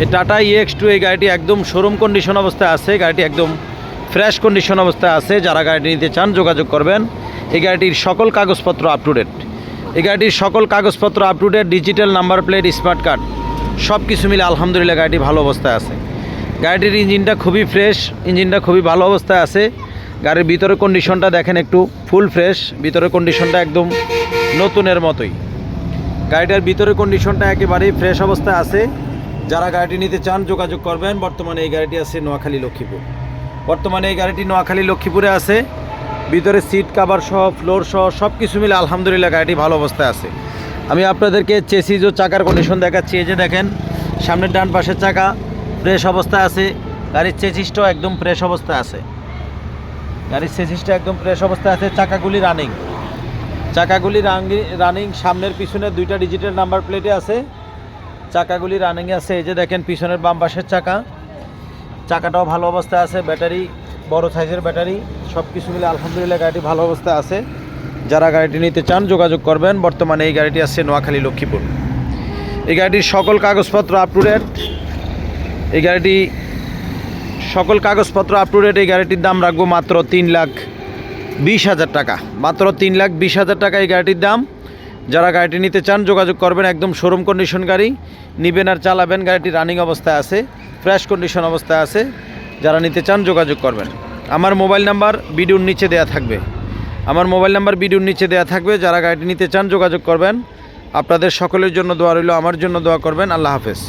এই Tata EX two এই গাড়িটি একদম শোরুম কন্ডিশন অবস্থায় আছে, গাড়িটি একদম ফ্রেশ কন্ডিশন অবস্থায় আছে, যারা গাড়িটি নিতে চান যোগাযোগ করবেন। এই গাড়িটির সকল কাগজপত্র আপ টু ডেট এই গাড়িটির সকল কাগজপত্র up to date digital number plate smart card সব কিছু মিলে আলহামদুলিল্লাহ গাড়িটি ভালো অবস্থায় আছে। গাড়িটির ইঞ্জিনটা খুবই ফ্রেশ ইঞ্জিনটা খুবই ভালো অবস্থায় আছে। গাড়ির ভিতরের কন্ডিশনটা দেখেন একটু ফুল ফ্রেশ ভিতরের কন্ডিশনটা একদম নতুনের মতোই। গাড়িটার ভিতরের কন্ডিশনটা একেবারেই ফ্রেশ অবস্থায় আছে। যারা গাড়িটি নিতে চান, যোগাযোগ করবেন। বর্তমানে এই গাড়িটি আছে নোয়াখালী লক্ষ্মীপুর। বর্তমানে এই গাড়িটি নোয়াখালী লক্ষ্মীপুরে আছে। ভিতরে সিট কাভার সহ ফ্লোর সহ সব কিছু মিলে আলহামদুলিল্লাহ গাড়িটি ভালো অবস্থায় আছে। আমি আপনাদেরকে চেসিজ ও চাকার কন্ডিশন দেখাচ্ছি। এই যে দেখেন, সামনের ডান পাশের চাকা ফ্রেশ অবস্থায় আছে। গাড়ির চেসিসটাও একদম ফ্রেশ অবস্থায় আছে। গাড়ির চেসিসটা একদম ফ্রেশ অবস্থায় আছে। চাকাগুলি রানিং চাকাগুলি রানিং সামনের পিছনে দুইটা ডিজিটাল নাম্বার প্লেটে আছে। চাকাগুলি রানিংয়ে আছে। এই যে দেখেন পিছনের বাম পাশের চাকা। চাকাটাও ভালো অবস্থায় আছে, ব্যাটারি, বড় সাইজের ব্যাটারি সব কিছু মিলে আলহামদুলিল্লাহ গাড়িটি ভালো অবস্থায় আছে। যারা গাড়িটি নিতে চান, যোগাযোগ করবেন। বর্তমানে এই গাড়িটি আসছে নোয়াখালী লক্ষ্মীপুর। এই গাড়িটির সকল কাগজপত্র আপ টু ডেট এই গাড়িটি সকল কাগজপত্র আপ টু ডেট এই গাড়িটির দাম রাখব মাত্র তিন লাখ বিশ হাজার টাকা। মাত্র তিন লাখ বিশ হাজার টাকা এই গাড়িটির দাম। যারা গাড়িটি নিতে চান, যোগাযোগ করবেন একদম শোরুম কন্ডিশন গাড়ি, নিবেন আর চালাবেন, গাড়িটি রানিং অবস্থায় আছে ফ্রেশ কন্ডিশন অবস্থায় আছে, যারা নিতে চান, যোগাযোগ করবেন। আমার মোবাইল নাম্বার ভিডিওর নিচে দেয়া থাকবে। আমার মোবাইল নাম্বার ভিডিওর নিচে দেয়া থাকবে, যারা গাড়িটি নিতে চান, যোগাযোগ করবেন। আপনাদের সকলের জন্য দোয়া রইল, আমার জন্য দোয়া করবেন। আল্লাহ হাফেজ।